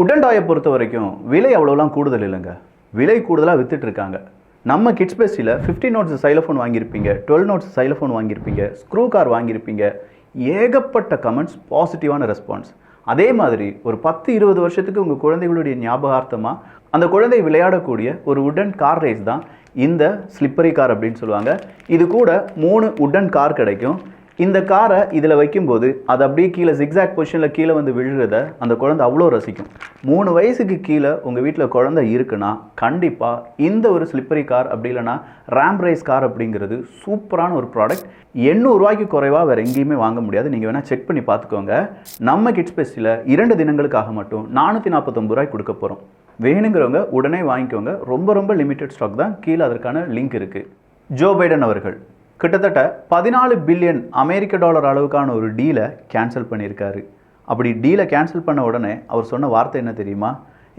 உடன்டாயை பொறுத்த வரைக்கும் விலை அவ்வளோலாம் கூடுதல் இல்லைங்க. விலை கூடுதலாக விற்றுட்ருக்காங்க நம்ம கிட்ஸ் பெஸ்டில் ஃபிஃப்டி நோட்ஸ் சைலஃபோன் வாங்கியிருப்பீங்க டுவெல் நோட்ஸ் சைலஃபோன் வாங்கியிருப்பீங்க ஸ்க்ரூ கார் வாங்கியிருப்பீங்க. ஏகப்பட்ட கமெண்ட்ஸ் பாசிட்டிவான ரெஸ்பான்ஸ் அதே மாதிரி ஒரு பத்து இருபது வருஷத்துக்கு உங்கள் குழந்தைகளுடைய ஞாபகார்த்தமாக அந்த குழந்தை விளையாடக்கூடிய ஒரு உடன் கார் ரேஸ் தான் இந்த ஸ்லிப்பரி கார் அப்படின்னு சொல்லுவாங்க. இது கூட மூணு உடன் கார் கிடைக்கும். இந்த காரை இதில் வைக்கும்போது அது அப்படியே கீழே சிக்ஸாக் பொசிஷனில் கீழே வந்து விழுறத அந்த குழந்தை அவ்வளோ ரசிக்கும். மூணு வயசுக்கு கீழே உங்கள் வீட்டில் குழந்தை இருக்குன்னா கண்டிப்பாக இந்த ஒரு ஸ்லிப்பரி கார் அப்படி இல்லைன்னா ரேம் ரைஸ் கார் அப்படிங்கிறது சூப்பரான ஒரு ப்ராடக்ட் எண்ணூறுரூவாய்க்கு குறைவாக வேறு எங்கேயுமே வாங்க முடியாது. நீங்கள் வேணால் செக் பண்ணி பார்த்துக்கோங்க. நம்ம கிட்ஸ் பெஸ்டில் இரண்டு தினங்களுக்காக மட்டும் நானூற்றி நாற்பத்தொம்பது ரூபாய் கொடுக்க போகிறோம் வேணுங்கிறவங்க உடனே வாங்கிக்கோங்க. ரொம்ப ரொம்ப லிமிட்டட் ஸ்டாக் தான். கீழே அதற்கான லிங்க் இருக்குது ஜோ பைடன் அவர்கள். கிட்டத்தட்ட பதினாலு பில்லியன் அமெரிக்க டாலர் அளவுக்கான ஒரு டீலை கேன்சல் பண்ணியிருக்காரு. அப்படி டீலை கேன்சல் பண்ண உடனே அவர் சொன்ன வார்த்தை என்ன தெரியுமா?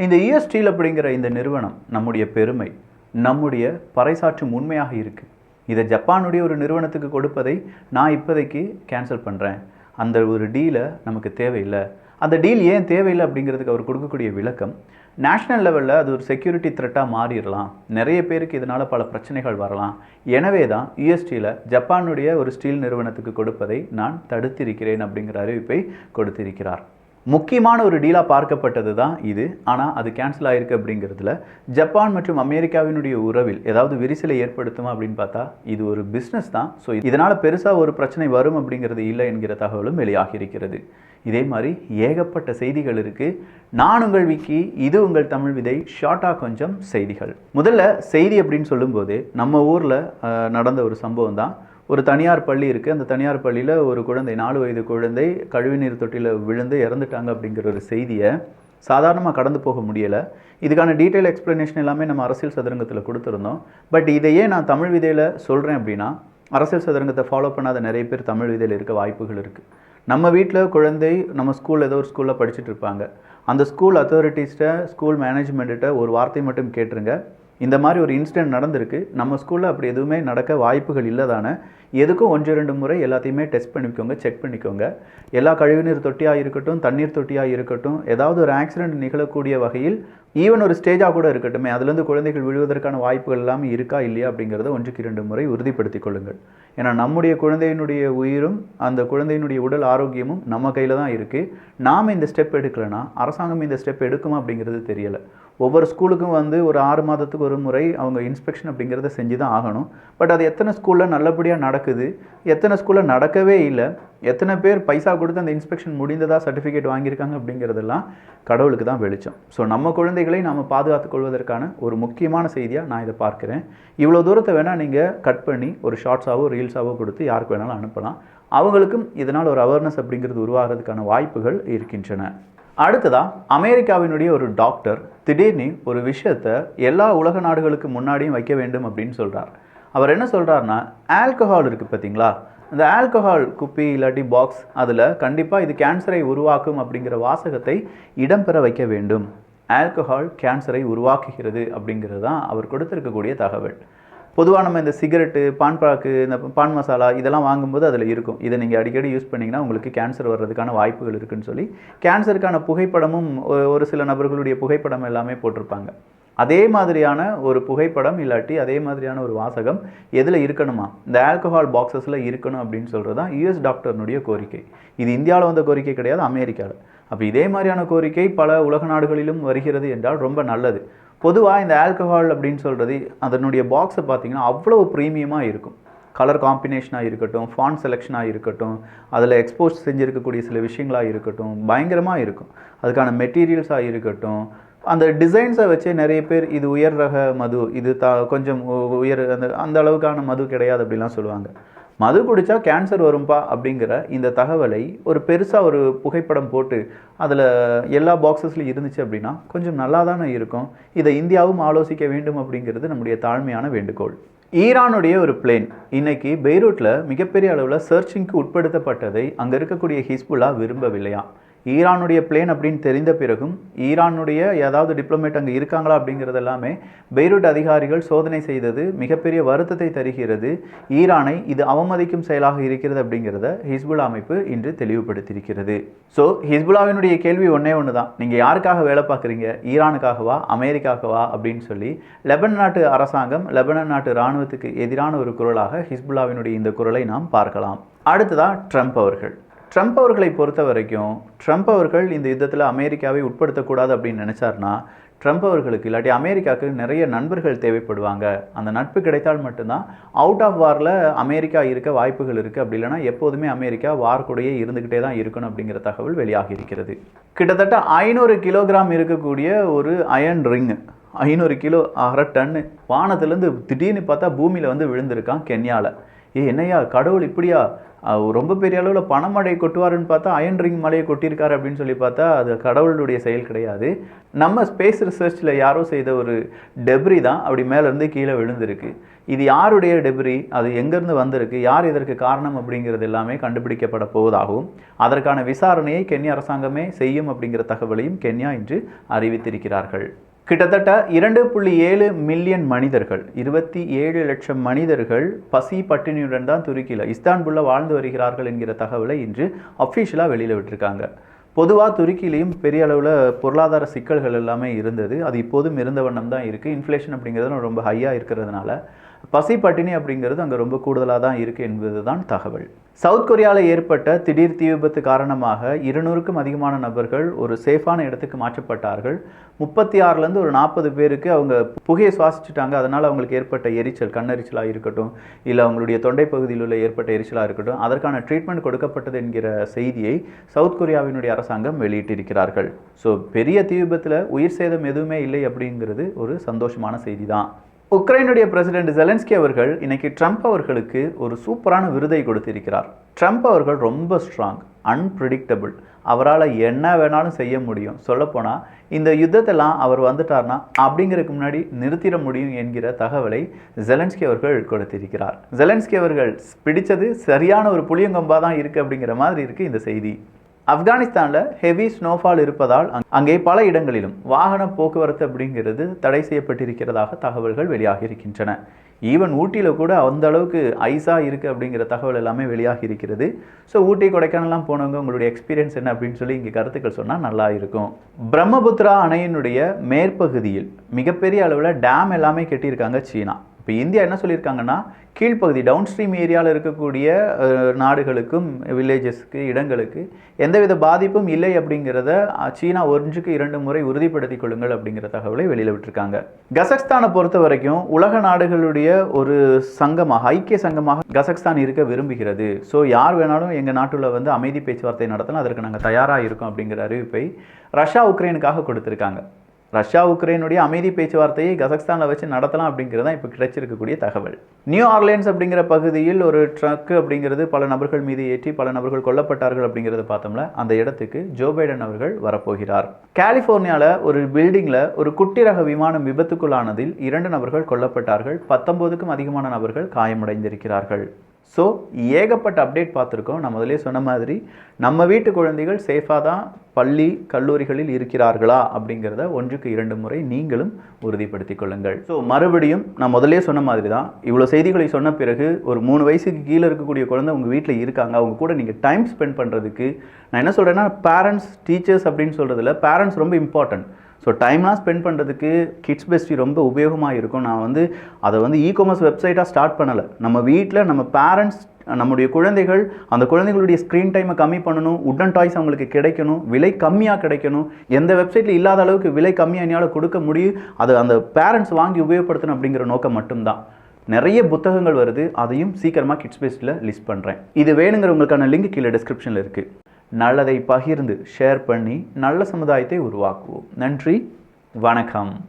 இந்த இஎஸ்டீல் அப்படிங்கிற இந்த நிறுவனம் நம்முடைய பெருமை நம்முடைய பறைசாற்றும் உண்மையாக இருக்குது இதை ஜப்பானுடைய ஒரு நிறுவனத்துக்கு கொடுப்பதை நான் இப்போதைக்கு கேன்சல் பண்ணுறேன் அந்த ஒரு டீலை நமக்கு தேவையில்லை. அந்த டீல் ஏன் தேவையில்லை அப்படிங்கிறதுக்கு அவர் கொடுக்கக்கூடிய விளக்கம் நேஷ்னல் லெவலில் அது ஒரு செக்யூரிட்டி த்ரெட்டாக மாறிடலாம். நிறைய பேருக்கு இதனால் பல பிரச்சனைகள் வரலாம். எனவே தான் யூஎஸ்டியில் ஜப்பானுடைய ஒரு ஸ்டீல் நிறுவனத்துக்கு கொடுப்பதை நான் தடுத்திருக்கிறேன் அப்படிங்கிற அறிவிப்பை கொடுத்திருக்கிறார். முக்கியமான ஒரு டீலாக பார்க்கப்பட்டது தான் இது. ஆனால் அது கேன்சல் ஆயிருக்கு அப்படிங்கிறதுல ஜப்பான் மற்றும் அமெரிக்காவினுடைய உறவில் ஏதாவது விரிசலை ஏற்படுத்துமா அப்படின்னு பார்த்தா இது ஒரு பிஸ்னஸ் தான். ஸோ இதனால் பெருசாக ஒரு பிரச்சனை வரும் அப்படிங்கிறது இல்லை என்கிற தகவலும் வெளியாகி இருக்கிறது இதே மாதிரி ஏகப்பட்ட செய்திகள் இருக்குது நான் உங்கள் விக்கி இது உங்கள் தமிழ் விதை ஷார்ட்டாக கொஞ்சம் செய்திகள். முதல்ல செய்தி அப்படின்னு சொல்லும்போது நம்ம ஊரில் நடந்த ஒரு சம்பவம் தான். ஒரு தனியார் பள்ளி இருக்குது அந்த தனியார் பள்ளியில் ஒரு குழந்தை நாலு வயது குழந்தை கழிவுநீர் தொட்டியில் விழுந்து இறந்துட்டாங்க அப்படிங்கிற ஒரு செய்தியை சாதாரணமாக கடந்து போக முடியலை. இதுக்கான டீட்டெயில் எக்ஸ்ப்ளனேஷன் எல்லாமே நம்ம அரசியல் சதுரங்கத்தில் கொடுத்துருந்தோம். பட் இதையே நான் தமிழ் விதையில் சொல்கிறேன் அப்படின்னா அரசியல் சதுரங்கத்தை ஃபாலோ பண்ணாத நிறைய பேர் தமிழ் விதையில் இருக்க வாய்ப்புகள் இருக்குது நம்ம வீட்டில் குழந்தை நம்ம ஸ்கூலில் ஏதோ ஒரு ஸ்கூலில் படிச்சுட்டு இருப்பாங்க. அந்த ஸ்கூல் அத்தாரிட்டிஸ்ட்டை ஸ்கூல் மேனேஜ்மெண்ட்டிட்ட ஒரு வார்த்தை மட்டும் கேட்டுருங்க. இந்த மாதிரி ஒரு இன்சிடென்ட் நடந்திருக்கு. நம்ம ஸ்கூலில் அப்படி எதுவுமே நடக்க வாய்ப்புகள் இல்லை தானே எதுக்கும் ஒன்று ரெண்டு முறை எல்லாத்தையுமே டெஸ்ட் பண்ணிக்கோங்க செக் பண்ணிக்கோங்க. எல்லா கழிவுநீர் தொட்டியாக இருக்கட்டும் தண்ணீர் தொட்டியாக இருக்கட்டும் ஏதாவது ஒரு ஆக்சிடெண்ட் நிகழக்கூடிய வகையில் ஈவன் ஒரு ஸ்டேஜாக கூட இருக்கட்டுமே அதுலேருந்து குழந்தைகள் விழுவதற்கான வாய்ப்புகள் எல்லாமே இருக்கா இல்லையா அப்படிங்கிறத ஒன்றுக்கு இரண்டு முறை உறுதிப்படுத்திக் கொள்ளுங்கள். ஏன்னா நம்முடைய குழந்தையினுடைய உயிரும் அந்த குழந்தையினுடைய உடல் ஆரோக்கியமும் நம்ம கையில் தான் இருக்குது நாம் இந்த ஸ்டெப் எடுக்கலைன்னா அரசாங்கம் இந்த ஸ்டெப் எடுக்குமா அப்படிங்கிறது தெரியலை. ஒவ்வொரு ஸ்கூலுக்கும் வந்து ஒரு ஆறு மாதத்துக்கு ஒரு முறை அவங்க இன்ஸ்பெக்ஷன் அப்படிங்கிறத செஞ்சு தான் ஆகணும். பட் அது எத்தனை ஸ்கூலில் நல்லபடியாக நடக்குது? எத்தனை ஸ்கூலில் நடக்கவே இல்லை? எத்தனை பேர் பைசா கொடுத்து அந்த இன்ஸ்பெக்ஷன் முடிந்ததா சர்டிஃபிகேட் வாங்கியிருக்காங்க அப்படிங்கிறதெல்லாம் கடவுளுக்கு தான் வெளிச்சம். ஸோ நம்ம குழந்தைகளை நாம் பாதுகாத்துக் கொள்வதற்கான ஒரு முக்கியமான செய்தியாக நான் இதை பார்க்குறேன். இவ்வளோ தூரத்தை வேணால் நீங்கள் கட் பண்ணி ஒரு ஷார்ட்ஸாவோ ரீல்ஸாவோ கொடுத்து யாருக்கு வேணாலும் அனுப்பலாம். அவங்களுக்கும் இதனால் ஒரு அவேர்னஸ் அப்படிங்கிறது உருவாகிறதுக்கான வாய்ப்புகள் இருக்கின்றன. அடுத்ததாக அமெரிக்காவினுடைய ஒரு டாக்டர் திடீர்னு ஒரு விஷயத்தை எல்லா உலக நாடுகளுக்கு முன்னாடியும் வைக்க வேண்டும் அப்படின்னு சொல்கிறார் அவர் என்ன சொல்கிறாருன்னா ஆல்கஹால் இருக்குது பார்த்தீங்களா? இந்த ஆல்கஹால் குப்பி இல்லாட்டி பாக்ஸ் அதில் கண்டிப்பாக இது கேன்சரை உருவாக்கும் அப்படிங்கிற வாசகத்தை இடம்பெற வைக்க வேண்டும். ஆல்கஹால் கேன்சரை உருவாக்குகிறது அப்படிங்கிறது தான் அவர் கொடுத்திருக்கக்கூடிய தகவல். பொதுவாக நம்ம இந்த சிகரெட்டு பான் பாக்கு இந்த பான் மசாலா இதெல்லாம் வாங்கும்போது அதில் இருக்கும். இதை நீங்கள் அடிக்கடி யூஸ் பண்ணிங்கன்னா உங்களுக்கு கேன்சர் வர்றதுக்கான வாய்ப்புகள் இருக்குன்னு சொல்லி கேன்சருக்கான புகைப்படமும் ஒரு சில நபர்களுடைய புகைப்படம் எல்லாமே போட்டிருப்பாங்க. அதே மாதிரியான ஒரு புகைப்படம் இல்லாட்டி அதே மாதிரியான ஒரு வாசகம் எதில் இருக்கணுமா? இந்த ஆல்கஹால் பாக்ஸஸில் இருக்கணும் அப்படின்னு சொல்கிறது தான் யூஎஸ் டாக்டர்னுடைய கோரிக்கை. இது இந்தியாவில் வந்த கோரிக்கை கிடையாது அமெரிக்காவில் அப்போ இதே மாதிரியான கோரிக்கை பல உலக நாடுகளிலும் வருகிறது என்றால் ரொம்ப நல்லது. பொதுவாக இந்த ஆல்கஹால் அப்படின்னு சொல்கிறது அதனுடைய பாக்ஸை பார்த்தீங்கன்னா அவ்வளோ ப்ரீமியமாக இருக்கும். கலர் காம்பினேஷனாக இருக்கட்டும் ஃபான் செலெக்ஷனாக இருக்கட்டும் அதில் எக்ஸ்போஸ் செஞ்சுருக்கக்கூடிய சில விஷயங்களாக இருக்கட்டும் பயங்கரமாக இருக்கும். அதுக்கான மெட்டீரியல்ஸாக இருக்கட்டும். அந்த டிசைன்ஸை வச்சே நிறைய பேர் இது உயர் ரக மது இது த கொஞ்சம் உ- உயர் அந்த அந்த அளவுக்கான மது கிடையாது அப்படிலாம் சொல்லுவாங்க. மது குடித்தா கேன்சர் வரும்பா அப்படிங்கிற இந்த தகவலை ஒரு பெருசாக ஒரு புகைப்படம் போட்டு அதில் எல்லா பாக்ஸஸ்லையும் இருந்துச்சு அப்படின்னா கொஞ்சம் நல்லா தானே இருக்கும். இதை இந்தியாவும் ஆலோசிக்க வேண்டும் அப்படிங்கிறது நம்முடைய தாழ்மையான வேண்டுகோள். ஈரானுடைய ஒரு பிளேன் இன்னைக்கு பெய்ரூட்டில் மிகப்பெரிய அளவில் சர்ச்சிங்க்கு உட்படுத்தப்பட்டதை அங்கே இருக்கக்கூடிய ஹிஸ்புல்லா விரும்பவில்லையா ஈரானுடைய பிளேன் அப்படின்னு தெரிந்த பிறகும் ஈரானுடைய ஏதாவது டிப்ளமேட் அங்கே இருக்காங்களா அப்படிங்கிறது எல்லாமே பெய்ரூட் அதிகாரிகள் சோதனை செய்தது மிகப்பெரிய வருத்தத்தை தருகிறது. ஈரானை இது அவமதிக்கும் செயலாக இருக்கிறது அப்படிங்கிறத ஹிஸ்புல்லா அமைப்பு இன்று தெளிவுபடுத்தியிருக்கிறது. ஸோ ஹிஸ்புல்லாவினுடைய கேள்வி ஒன்றே ஒன்று தான் நீங்கள் யாருக்காக வேலை பார்க்குறீங்க? ஈரானுக்காகவா? அமெரிக்காகவா அப்படின்னு சொல்லி லெபன் நாட்டு அரசாங்கம் லெபனன் நாட்டு இராணுவத்துக்கு எதிரான ஒரு குரலாக ஹிஸ்புல்லாவினுடைய இந்த குரலை நாம் பார்க்கலாம். அடுத்ததாக ட்ரம்ப் அவர்கள். ட்ரம்ப் அவர்களை பொறுத்த வரைக்கும் ட்ரம்ப் அவர்கள் இந்த யுத்தத்தில் அமெரிக்காவை உட்படுத்தக்கூடாது அப்படின்னு நினச்சார்னா ட்ரம்ப் அவர்களுக்கு இல்லாட்டி அமெரிக்காவுக்கு நிறைய நண்பர்கள் தேவைப்படுவாங்க. அந்த நட்பு கிடைத்தால் மட்டும்தான் அவுட் ஆஃப் வாரில் அமெரிக்கா இருக்க வாய்ப்புகள் இருக்குது அப்படி இல்லைனா எப்போதுமே அமெரிக்கா வார் கூடயே இருந்துக்கிட்டே தான் இருக்கணும் அப்படிங்கிற தகவல் வெளியாகி இருக்கிறது கிட்டத்தட்ட ஐநூறு கிலோகிராம் இருக்கக்கூடிய ஒரு அயன் ரிங் ஐநூறு கிலோ அரை டன்னு வானத்துலேருந்து திடீர்னு பார்த்தா பூமியில் வந்து விழுந்திருக்கான் கென்யாவில் ஏ என்னையா கடவுள் இப்படியா? ரொம்ப பெரிய அளவில் பணமழை கொட்டுவாருன்னு பார்த்தா அயன் ரிங் மலையை கொட்டியிருக்காரு அப்படின்னு சொல்லி பார்த்தா அது கடவுளுடைய செயல் கிடையாது. நம்ம ஸ்பேஸ் ரிசர்ச்சில் யாரோ செய்த ஒரு டெப்ரி தான் அப்படி மேலேருந்து கீழே விழுந்திருக்கு. இது யாருடைய டெப்ரி அது எங்கேருந்து வந்திருக்கு? யார் இதற்கு காரணம் அப்படிங்கிறது எல்லாமே கண்டுபிடிக்கப்பட போவதாகவும் அதற்கான விசாரணையை கென்யா அரசாங்கமே செய்யும் அப்படிங்கிற தகவலையும் கென்யா இன்று அறிவித்திருக்கிறார்கள். கிட்டத்தட்ட இரண்டு புள்ளி ஏழு மில்லியன் மனிதர்கள் இருபத்தி ஏழு லட்சம் மனிதர்கள் பசி பட்டினியுடன் தான் துருக்கியில் இஸ்தான்புல்ல வாழ்ந்து வருகிறார்கள் என்கிற தகவலை இன்று அஃபிஷியலாக வெளியில் விட்டுருக்காங்க. பொதுவாக துருக்கியிலையும் பெரிய அளவில் பொருளாதார சிக்கல்கள் எல்லாமே இருந்தது. அது இப்போதும் இருந்த வண்ணம் தான் இருக்குது இன்ஃப்ளேஷன் அப்படிங்கிறது ரொம்ப ஹையாக இருக்கிறதுனால பசி பட்டினி அப்படிங்கிறது அங்கே ரொம்ப கூடுதலாக தான் இருக்குது என்பது தான் தகவல். சவுத் கொரியாவில் ஏற்பட்ட திடீர் தீ விபத்து காரணமாக இருநூறுக்கும் அதிகமான நபர்கள் ஒரு சேஃபான இடத்துக்கு மாற்றப்பட்டார்கள். முப்பத்தி ஆறுலேருந்து ஒரு நாற்பது பேருக்கு அவங்க புகையை சுவாசிச்சுட்டாங்க. அதனால் அவங்களுக்கு ஏற்பட்ட எரிச்சல் கண்ணெரிச்சலாக இருக்கட்டும் இல்லை அவங்களுடைய தொண்டை பகுதியில் உள்ள ஏற்பட்ட எரிச்சலாக இருக்கட்டும் அதற்கான ட்ரீட்மெண்ட் கொடுக்கப்பட்டது என்கிற செய்தியை சவுத் கொரியாவினுடைய அரசாங்கம் வெளியிட்டிருக்கிறார்கள். ஸோ பெரிய தீ விபத்தில் உயிர் சேதம் எதுவுமே இல்லை அப்படிங்கிறது ஒரு சந்தோஷமான செய்தி தான் உக்ரைனுடைய பிரசிடென்ட் ஜெலன்ஸ்கி அவர்கள் இன்னைக்கு ட்ரம்ப் அவர்களுக்கு ஒரு சூப்பரான விருதை கொடுத்திருக்கிறார். ட்ரம்ப் அவர்கள் ரொம்ப ஸ்ட்ராங் அன்பிரிடிக்டபிள் அவரால் என்ன வேணாலும் செய்ய முடியும். சொல்லப்போனால் இந்த யுத்தத்தெல்லாம் அவர் வந்துட்டார்னா அப்படிங்கிறதுக்கு முன்னாடி நிறுத்திட முடியும் என்கிற தகவலை ஜெலன்ஸ்கி அவர்கள் கொடுத்திருக்கிறார். ஜெலன்ஸ்கி அவர்கள் பிடித்தது சரியான ஒரு புளியங்கொம்பாக தான் இருக்குது அப்படிங்கிற மாதிரி இருக்குது இந்த செய்தி. ஆப்கானிஸ்தானில் ஹெவி ஸ்னோஃபால் இருப்பதால் அங்கே பல இடங்களிலும் வாகன போக்குவரத்து அப்படிங்கிறது தடை செய்யப்பட்டிருக்கிறதாக தகவல்கள் வெளியாகி இருக்கின்றன ஈவன் ஊட்டியில் கூட அந்த அளவுக்கு ஐஸாக இருக்குது அப்படிங்கிற தகவல் எல்லாமே வெளியாகி இருக்கிறது ஸோ ஊட்டி கொடைக்கானல்லாம் போனவங்க உங்களுடைய எக்ஸ்பீரியன்ஸ் என்ன அப்படின்னு சொல்லி இங்கே கருத்துக்கள் சொன்னால் நல்லா இருக்கும். பிரம்மபுத்திரா அணையினுடைய மேற்பகுதியில் மிகப்பெரிய அளவில் டேம் எல்லாமே கட்டியிருக்காங்க சீனா. இப்போ இந்தியா என்ன சொல்லியிருக்காங்கன்னா கீழ்ப்பகுதி டவுன் ஸ்ட்ரீம் ஏரியாவில் இருக்கக்கூடிய நாடுகளுக்கும் வில்லேஜஸ்க்கு இடங்களுக்கு எந்தவித பாதிப்பும் இல்லை அப்படிங்கிறத சீனா ஒன்றுக்கு இரண்டு முறை உறுதிப்படுத்திக் கொள்ளுங்கள் அப்படிங்கிற தகவலை வெளியில் விட்டுருக்காங்க. கசக்ஸ்தானை பொறுத்த வரைக்கும் உலக நாடுகளுடைய ஒரு சங்கமாக ஐக்கிய சங்கமாக கசக்ஸ்தான் இருக்க விரும்புகிறது. ஸோ யார் வேணாலும் எங்கள் நாட்டில் வந்து அமைதி பேச்சுவார்த்தை நடத்தலாம் அதற்கு நாங்கள் தயாராக இருக்கோம் அப்படிங்கிற அறிவிப்பை ரஷ்யா உக்ரைனுக்காக கொடுத்துருக்காங்க. ரஷ்யா உக்ரைனுடைய அமைதி பேச்சுவார்த்தையை கசக்ஸ்தானில் வச்சு நடத்தலாம் அப்படிங்கிறது தான் இப்போ கிடைச்சிருக்கக்கூடிய தகவல். நியூ ஆர்லேன்ஸ் அப்படிங்கிற பகுதியில் ஒரு ட்ரக் அப்படிங்கிறது பல நபர்கள் மீது ஏற்றி பல நபர்கள் கொல்லப்பட்டார்கள் அப்படிங்கிறத பார்த்தோம்ல அந்த இடத்துக்கு ஜோ பைடன் அவர்கள் வரப்போகிறார். கலிஃபோர்னியாவில் ஒரு பில்டிங்கில் ஒரு குட்டி ரக விமானம் விபத்துக்குள்ளானதில் இரண்டு நபர்கள் கொல்லப்பட்டார்கள் பத்தொன்பதுக்கும் அதிகமான நபர்கள் காயமடைந்திருக்கிறார்கள். ஸோ ஏகப்பட்ட அப்டேட் பார்த்துருக்கோம். நான் முதலே சொன்ன மாதிரி நம்ம வீட்டு குழந்தைகள் சேஃபாக தான் பள்ளி கல்லூரிகளில் இருக்கிறார்களா அப்படிங்கிறத ஒன்றுக்கு இரண்டு முறை நீங்களும் உறுதிப்படுத்திக் கொள்ளுங்கள். ஸோ மறுபடியும் நான் முதலே சொன்ன மாதிரி தான் இவ்வளோ செய்திகளை சொன்ன பிறகு ஒரு மூணு வயசுக்கு கீழே இருக்கக்கூடிய குழந்தை உங்கள் வீட்டில் இருக்காங்க. அவங்க கூட நீங்கள் டைம் ஸ்பெண்ட் பண்ணுறதுக்கு நான் என்ன சொல்கிறேன்னா பேரண்ட்ஸ் டீச்சர்ஸ் அப்படின்னு சொல்கிறதுல பேரண்ட்ஸ் ரொம்ப இம்பார்ட்டன்ட் ஸோ டைம்லாம் ஸ்பெண்ட் பண்ணுறதுக்கு கிட்ஸ் பெஸ்டி ரொம்ப உபயோகமாக இருக்கும். நான் வந்து அதை வந்து இ காமர்ஸ் வெப்சைட்டாக ஸ்டார்ட் பண்ணலை. நம்ம வீட்டில் நம்ம பேரண்ட்ஸ் நம்முடைய குழந்தைகள் அந்த குழந்தைகளுடைய ஸ்க்ரீன் டைமை கம்மி பண்ணணும். உட்டன் டாய்ஸ் அவங்களுக்கு கிடைக்கணும். விலை கம்மியாக கிடைக்கணும். எந்த வெப்சைட்டில் இல்லாத அளவுக்கு விலை கம்மியாக என்னால் கொடுக்க முடியும். அது அந்த பேரண்ட்ஸ் வாங்கி உபயோகப்படுத்தணும் அப்படிங்கிற நோக்கம் மட்டும்தான். நிறைய புத்தகங்கள் வருது. அதையும் சீக்கிரமாக கிட்ஸ் பெஸ்ட்டில் லிஸ்ட் பண்ணுறேன் இது வேணுங்கிறவங்களுக்கான லிங்க் கீழே டிஸ்கிரிப்ஷனில் இருக்குது நல்லதை பகிர்ந்து ஷேர் பண்ணி நல்ல சமுதாயத்தை உருவாக்குவோம். நன்றி. வணக்கம்.